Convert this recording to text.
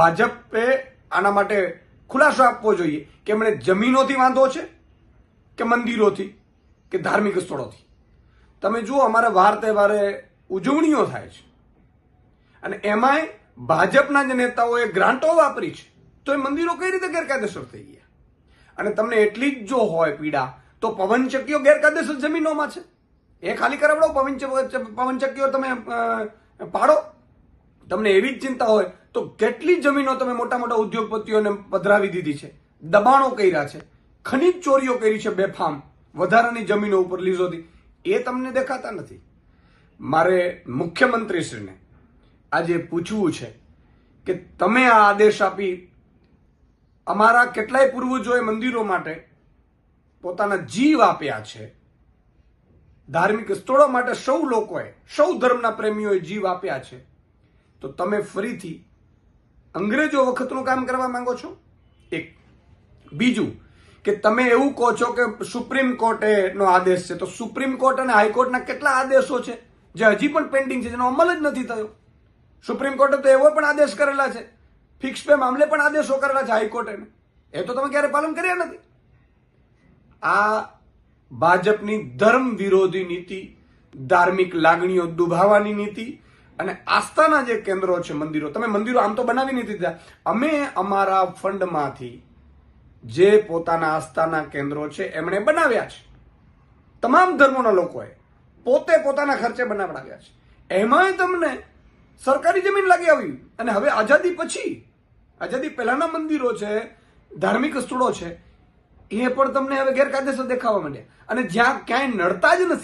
ભાજપે આના માટે ખુલાસો આપવો જોઈએ કે એમણે જમીનોથી વાંધો છે કે મંદિરોથી કે ધાર્મિક સ્થળોથી? તમે જુઓ, અમારા વાર તહેવારે ઉજવણીઓ થાય છે. અને એમાંય ભાજપના જ નેતાઓએ ગ્રાન્ટો વાપરી છે. તો એ મંદિરો કઈ રીતે ગેરકાયદેસર થઈ ગયા? અને તમને એટલી જ જો હોય પીડા, તો પવનચક્કીઓ ગેરકાયદેસર જમીનોમાં છે. એ ખાલી કરાવડો, પવનચ, પવનચક્કીઓ તમે પાડો. તમને એવી જ ચિંતા હોય તો કેટલી જમીનો તમે મોટા મોટા ઉદ્યોગપતિઓને પધરાવી દીધી છે? દબાણો કર્યા છે. ખનીજ ચોરીઓ કરી છે બેફામ વધારાની જમીનો ઉપર લીઝોથી એ તમને દેખાતા નથી. મારે મુખ્યમંત્રીશ્રીને આજે પૂછવું છે કે તમે આ આદેશ આપી અમારા કેટલાય પૂર્વજોએ મંદિરો માટે પોતાના જીવ આપ્યા છે. ધાર્મિક સ્થળો માટે સૌ લોકોએ, સૌ ધર્મના પ્રેમીઓએ જીવ આપ્યા છે. તો તમે ફરીથી અંગ્રેજો વખતનું કામ કરવા માંગો છો? એક. બીજું, કે તમે એવું કહો છો કે સુપ્રીમ કોર્ટે નો આદેશ છે, તો સુપ્રીમ કોર્ટ અને હાઈકોર્ટના કેટલા આદેશો છે, જે હજી પણ પેન્ડિંગ છે, જેનો અમલ જ નથી થયો? સુપ્રીમ કોર્ટે તો એવો પણ આદેશ કરેલા છે, ફિક્સ પે મામલે પણ આદેશો કરેલા છે હાઈકોર્ટે. એ તો તમે ક્યારે પાલન કર્યા નથી? આ ભાજપની ધર્મ વિરોધી નીતિ, ધાર્મિક લાગણીઓ દુભાવવાની નીતિ અને આસ્થાના જે કેન્દ્રો છે, મંદિરો, તમે મંદિરો આમ તો બનાવી નથી દીધા. અમે અમારા ફંડમાંથી જે પોતાના આસ્થાના કેન્દ્રો છે, એમણે બનાવ્યા છે. તમામ ધર્મોના લોકોએ પોતે પોતાના ખર્ચે બનાવડાવ્યા છે. એમાંય તમને સરકારી જમીન લાગી આવી. અને હવે આઝાદી પછી, આઝાદી પહેલાના મંદિરો છે, ધાર્મિક સ્થળો છે, એ પણ તમને હવે ગેરકાયદેસર દેખાવા માંડ્યા. અને જ્યાં ક્યાંય નડતા જ નથી